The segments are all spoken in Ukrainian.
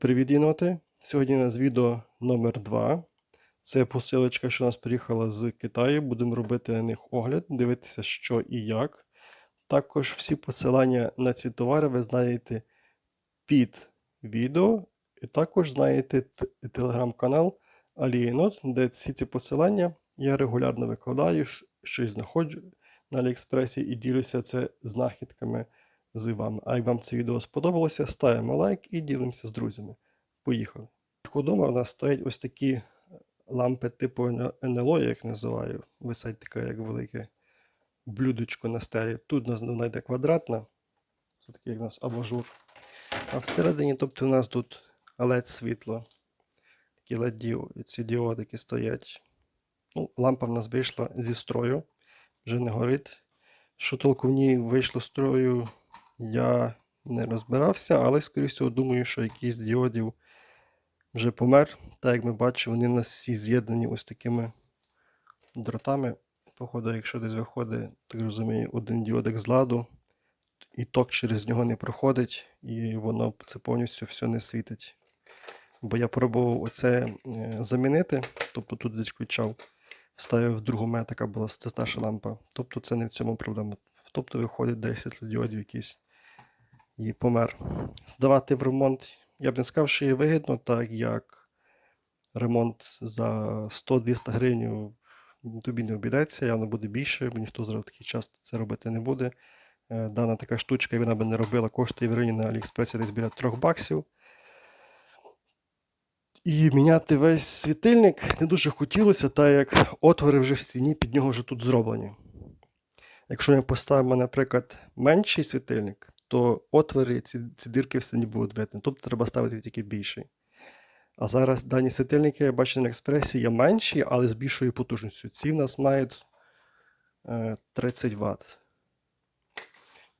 Привіт, єноти! Сьогодні у нас відео номер 2 Це посилочка, що у нас приїхала з Китаю. Будемо робити на них огляд, дивитися, що і як. Також всі посилання на ці товари ви знаєте під відео. І також знаєте телеграм-канал Алієнот, де всі ці посилання я регулярно викладаю, щось знаходжу на Аліекспресі і ділюся це знахідками з вами. А як вам це відео сподобалося, ставимо лайк і ділимося з друзями. Поїхали. Вдома у нас стоять ось такі лампи типу НЛО, я їх називаю. Висить таке як велике блюдечко на стелі. Тут у нас вона йде квадратна. Це такий як у нас абажур. А всередині, тобто у нас тут LED світло. Такі LED ці діодики стоять. Ну, лампа в нас вийшла зі строю, вже не горить. Що толку в ній вийшло з строю, я не розбирався, але, скоріше всього, думаю, що якийсь діодів вже помер. Так як ми бачимо, вони у нас всі з'єднані ось такими дротами. Походу, якщо десь виходить, так розумію, один діодик з ладу, і ток через нього не проходить, і воно це повністю все не світить. Бо я пробував оце е, замінити, тобто тут десь включав, вставив другу у мене така була старша лампа. Тобто це не в цьому проблема. Тобто виходить 10 світлодіодів якийсь і помер. Здавати в ремонт, я б не сказав, що є вигідно, так як ремонт за 100-200 гривень тобі не обійдеться, явно буде більше, бо ніхто зараз такий час це робити не буде. Е, Дана така штучка, вона би не робила, коштує в районі на Аліекспресі десь біля 3 баксів. І міняти весь світильник не дуже хотілося, так як отвори вже в стіні під нього вже тут зроблені. Якщо ми поставимо, наприклад, менший світильник, то отвори, ці, ці дірки в стіні будуть видно. Тобто треба ставити тільки більший. А зараз дані світильники, я бачу на експресі, є менші, але з більшою потужністю. Ці в нас мають е, 30 Вт.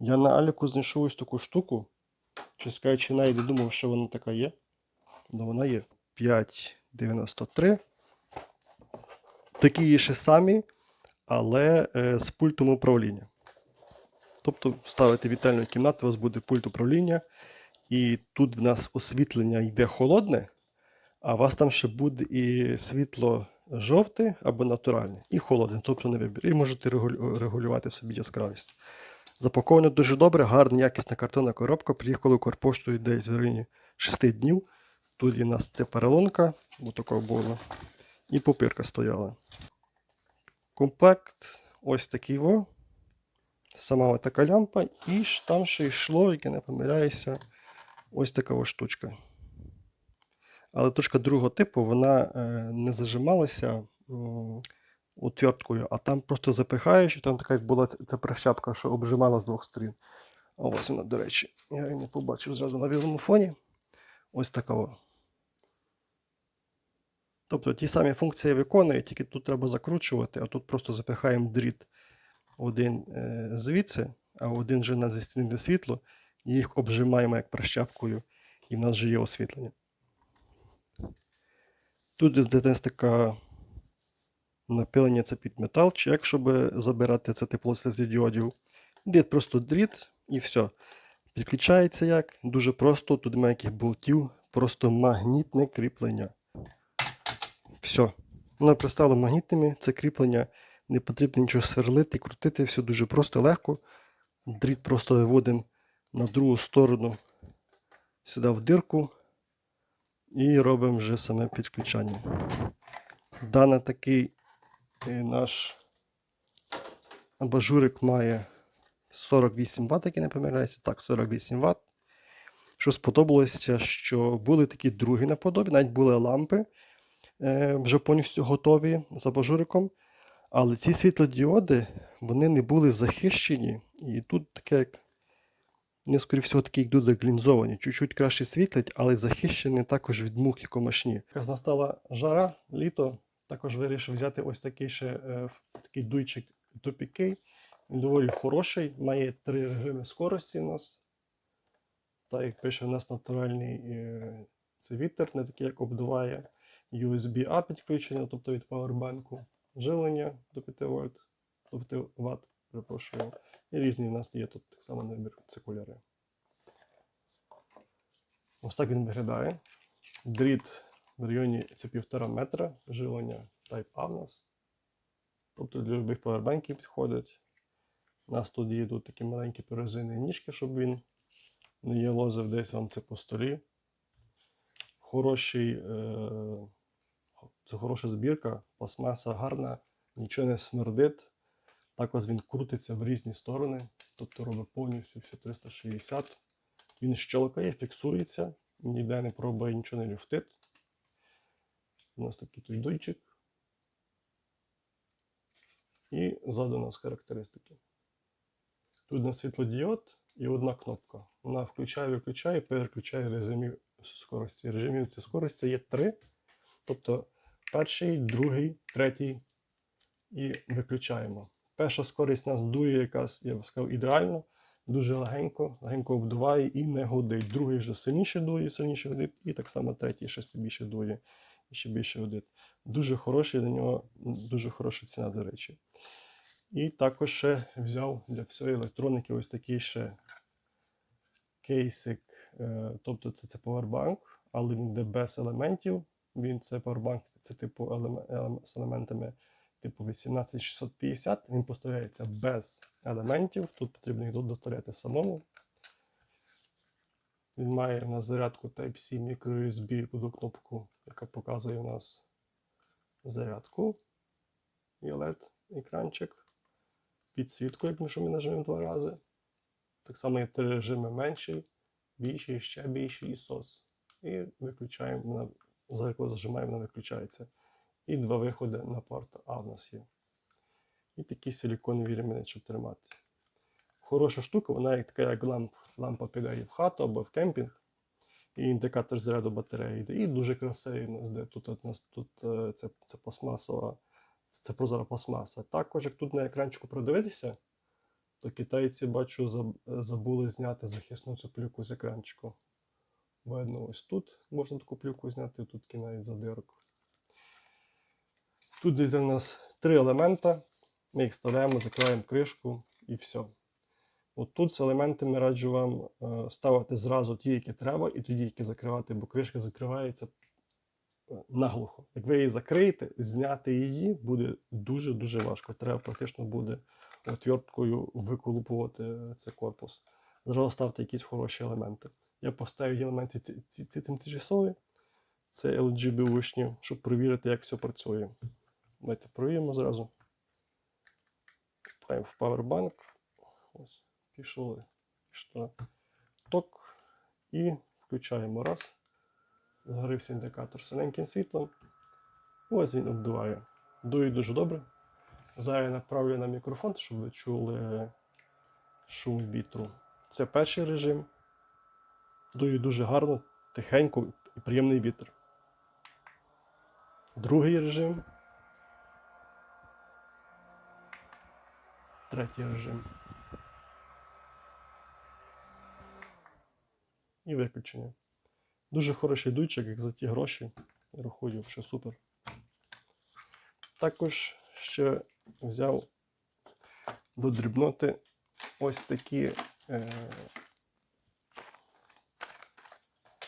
Я на Аліку знайшов ось таку штуку. Чесно кажучи, навіть не думав, що вона така є. Але вона є. 5,93. Такі є ще самі, але е, з пультом управління. Тобто ставите вітальну кімнату, у вас буде пульт управління, і тут в нас освітлення йде холодне, а у вас там ще буде і світло жовте або натуральне, і холодне, тобто на вибір. І можете регулювати собі яскравість. Запаковано дуже добре, гарна якісна картонна коробка. Приїхала Укрпоштою десь в районі 6 днів. Тут є у нас ця перелонка, отака була, і попирка стояла. Комплект ось такий во. Сама така лямпа, і там ще йшло, як я не помиляюся, ось така штучка. Але точка другого типу, вона е, не зажималася м, утверткою, а там просто запихаєш, і там така була ця прищепка, що обжимала з двох сторін. А ось вона, до речі, я її не побачив зразу на білому фоні. Ось така. Тобто ті самі функції виконує, тільки тут треба закручувати, а тут просто запихаємо дріт один е, звідси, а один вже на де світло, і їх обжимаємо як прищепкою, і в нас вже є освітлення. Тут така напилення це під метал, чи як щоб забирати це тепло світлодіодів. Де просто дріт і все. Підключається як? Дуже просто, тут немає яких болтів, просто магнітне кріплення. Все. Воно пристало магнітними, це кріплення, не потрібно нічого сверлити, крутити, все дуже просто, легко. Дріт просто виводимо на другу сторону сюди в дирку і робимо вже саме підключання. Даний такий е, наш абажурик має 48 Вт, як я не помиляюся. Так, 48 Вт. Що сподобалося, що були такі другі наподобі, навіть були лампи е, вже повністю готові з абажуриком. Але ці світлодіоди вони не були захищені. І тут таке, як, не скоріше всього, такі як глінзовані. Чуть-чуть краще світлять, але захищені також від мух і комашні. Якраз настала жара, літо. Також вирішив взяти ось такий ще е, такий дуйчик Topik. Він доволі хороший, має три режими скорості у нас. Так як пише, у нас натуральний е, це вітер, не такий, як обдуває. USB-A підключення, тобто від павербанку, живлення до 5 вольт, до 5 Вт, перепрошую. І різні в нас є тут так само набір циркуляри. Ось так він виглядає. Дріт в районі це півтора метра живлення Type A в нас. Тобто для любих павербанків підходить. У нас тут є такі маленькі перезинні ніжки, щоб він не ялозив десь вам це по столі. Хороший, е, це хороша збірка, пластмаса гарна, нічого не смердить. Також він крутиться в різні сторони, тобто робить повністю все 360. Він щелкає, фіксується, ніде не пробує нічого не люфтить. У нас такий тут дуйчик. І ззаду у нас характеристики. Тут на світлодіод і одна кнопка. Вона включає, виключає, переключає режимів скорості. Режимів цієї скорості є три. Тобто перший, другий, третій і виключаємо. Перша скорість нас дує, якась, я б сказав, ідеально, дуже легенько, легенько обдуває і не годить. Другий вже сильніше дує, сильніше годить, і так само третій ще більше дує і ще більше годить. Дуже хороший для нього, дуже хороша ціна, до речі. І також ще взяв для всієї електроніки ось такий ще кейсик. е, Тобто це, це Powerbank, але він йде без елементів. Він це Powerbank, це типу з елементами типу 18650. Він поставляється без елементів. Тут потрібно їх доставляти самому. Він має на зарядку Type-C microUSB одну кнопку, яка показує у нас зарядку і LED-екранчик. Підсвітку, якщо ми нажмемо два рази. Так само є три режими менший, більший, ще більший і SOS. І виключаємо, за зажимаємо, вона виключається. І два виходи на порт А в нас є. І такі силіконові ремені, щоб тримати. Хороша штука, вона як така, як ламп, лампа піде в хату або в кемпінг. І індикатор заряду батареї йде. І дуже красивий у нас де. Тут, у нас тут е, це, це пластмасова, це прозора пластмаса. Також, як тут на екранчику продивитися, то китайці, бачу, забули зняти захисну цю плівку з екранчику. Видно, ось тут можна таку плівку зняти, тут навіть задирок. Тут десь у нас три елемента. Ми їх вставляємо, закриваємо кришку і все. От тут з елементами раджу вам е, ставити зразу ті, які треба, і тоді які закривати, бо кришка закривається е, наглухо. Як ви її закриєте, зняти її буде дуже-дуже важко. Треба практично буде отверткою виколупувати е, цей корпус. Зразу ставте якісь хороші елементи. Я поставив елементи ці, ці, ці. Це LG бушні, щоб перевірити, як все працює. Давайте провіримо зразу. Пхаємо в Powerbank. Ось, пішли. Пішло. Ток. І включаємо раз. Згорівся індикатор синеньким світлом. Ось він обдуває. Дує дуже добре. Зараз я направлю на мікрофон, щоб ви чули шум вітру. Це перший режим. Дує дуже гарно, тихенько і приємний вітер. Другий режим. Третій режим. І виключення. Дуже хороший дуйчик, як за ті гроші. Я рахую, що супер. Також ще взяв до дрібноти ось такі е,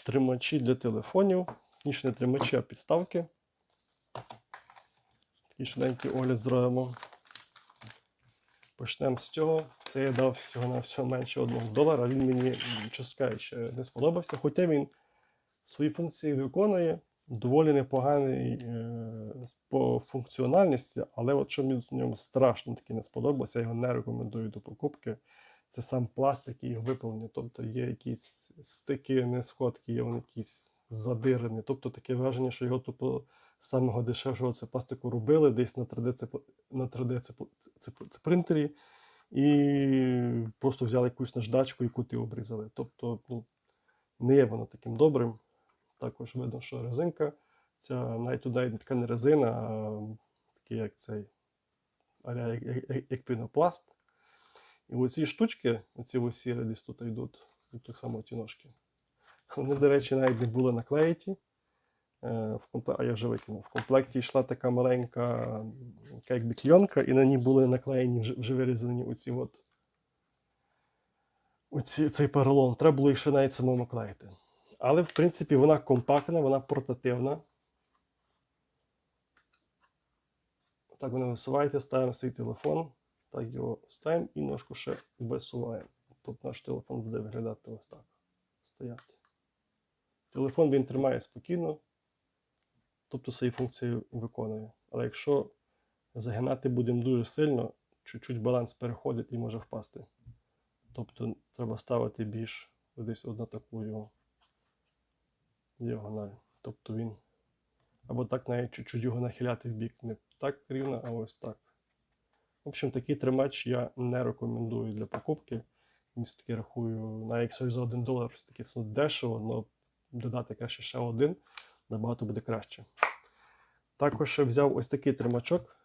тримачі для телефонів. Ніж не тримачі, а підставки. Такий швиденький огляд зробимо. Почнемо з цього. Це я дав всього на всього менше 1 долара. Він мені, чесно не сподобався. Хоча він свої функції виконує, доволі непоганий е, по функціональності, але от що мені в ньому страшно таки не сподобалося, я його не рекомендую до покупки. Це сам пластик і його виповнення. Тобто є якісь стики, несходки, є вони якісь задирені. Тобто таке враження, що його тупо самого дешевшого це пластику робили десь на 3D, це, на 3D це, це, це принтері і просто взяли якусь наждачку і кути обрізали. Тобто, ну, не є воно таким добрим. Також видно, що резинка. Ця навіть не така не резина, а такий як цей як, як, як пінопласт. І оці штучки, оці сірі десь тут йдуть, тут так само ті ножки. Вони, до речі, навіть не були наклеїті. А я вже викинув. В комплекті йшла така маленька, така якби кльонка, і на ній були наклеєні вже, вирізані оці от. Оці, цей поролон. Треба було їх ще навіть самому клеїти. Але, в принципі, вона компактна, вона портативна. Так, вони висуваєте, ставимо свій телефон, так його ставимо і ножку ще висуваємо. Тобто наш телефон буде виглядати ось так. Стояти. Телефон він тримає спокійно, тобто свої функції виконує. Але якщо загинати будемо дуже сильно, чуть-чуть баланс переходить і може впасти. Тобто треба ставити більш десь одну таку його діагональ. Тобто він або так навіть чуть-чуть його нахиляти в бік. Не так рівно, а ось так. В общем, такий тримач я не рекомендую для покупки. Все-таки рахую, на якщо за 1 долар все-таки дешево, але додати краще ще один, набагато буде краще. Також взяв ось такий тримачок.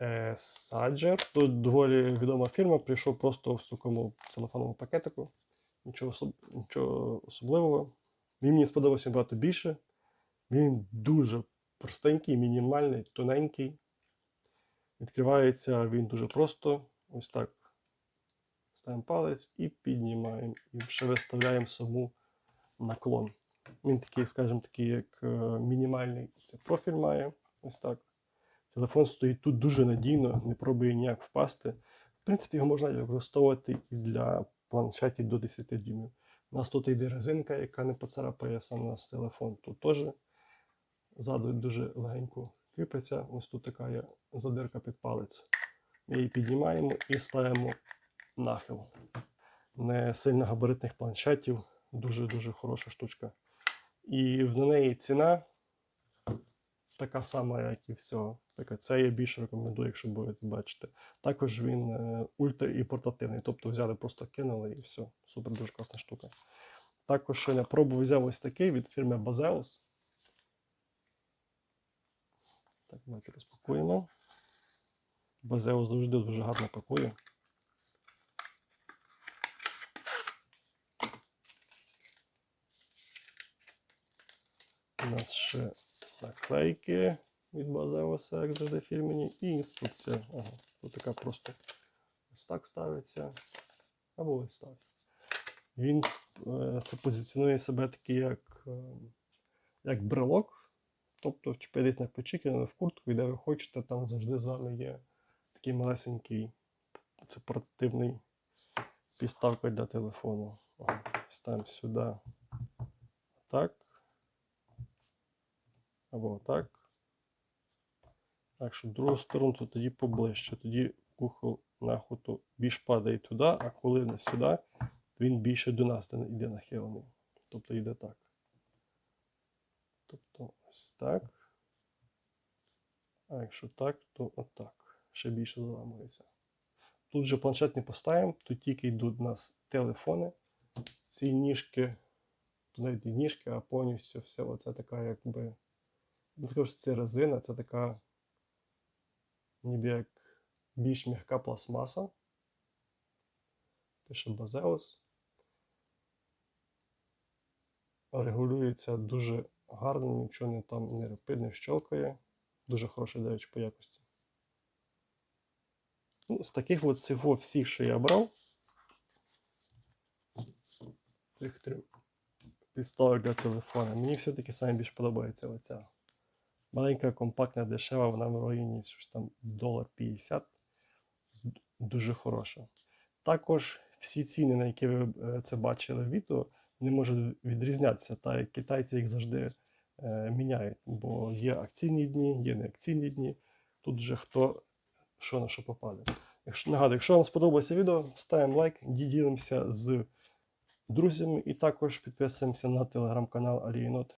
Е, Саджер. Тут доволі відома фірма, прийшов просто в такому целофановому пакетику. Нічого, особ... Нічого особливого. Він мені сподобався багато більше. Він дуже простенький, мінімальний, тоненький. Відкривається він дуже просто. Ось так. Ставимо палець і піднімаємо. І ще виставляємо саму наклон. Він такий, скажімо, такий, як е, мінімальний це профіль має. Ось так. Телефон стоїть тут дуже надійно, не пробує ніяк впасти. В принципі, його можна використовувати і для планшетів до 10 дюймів. У нас тут йде резинка, яка не поцарапає сам наш телефон. Тут теж ззаду дуже легенько кріпиться. Ось тут така є задирка під палець. Ми її піднімаємо і ставимо нахил. Не сильно габаритних планшетів. Дуже-дуже хороша штучка. І в неї ціна така сама, як і всього. Так, це я більше рекомендую, якщо будете бачити. Також він е, ультра і портативний, тобто взяли, просто кинули і все. Супер дуже класна штука. Також я пробу взяв ось такий від фірми Bazeus. Так, давайте розпакуємо. Bazeus завжди дуже гарно пакує. У нас ще наклейки від Базеуса, як завжди фірмені, і інструкція. Ага, тут така просто ось так ставиться. Або ось так. Він е, це позиціонує себе такий, як, е, як брелок. Тобто вчепитись на плечики, на в куртку, і де ви хочете, там завжди з вами є такий малесенький, це портативний підставка для телефону. Ставимо сюди. Так. Або так. Так, що другу сторону, то тоді поближче. Тоді кухол нахуту більш падає туди, а коли не сюди, він більше до нас йде нахилений. Тобто йде так. Тобто ось так. А якщо так, то отак. Ще більше заламується. Тут вже планшет не поставимо, тут тільки йдуть у нас телефони. Ці ніжки, тут навіть не ніжки, а повністю все оце така якби. Не скажу, що це резина, це така ніби як більш м'яка пластмаса. Пише Базеус. Регулюється дуже гарно, нічого не там не репить, не щелкає. Дуже хороший, до по якості. Ну, з таких от всього всіх, що я брав, цих три підставок для телефона, мені все-таки саме більш подобається оця. Маленька, компактна, дешева, вона в районі щось там долар 50. Дуже хороша. Також всі ціни, на які ви е, це бачили в відео, не можуть відрізнятися, так як китайці їх завжди е, міняють. Бо є акційні дні, є неакційні дні. Тут вже хто що на що попаде. Якщо нагадую, якщо вам сподобалося відео, ставимо лайк, ділимося з друзями і також підписуємося на телеграм-канал Алієнот.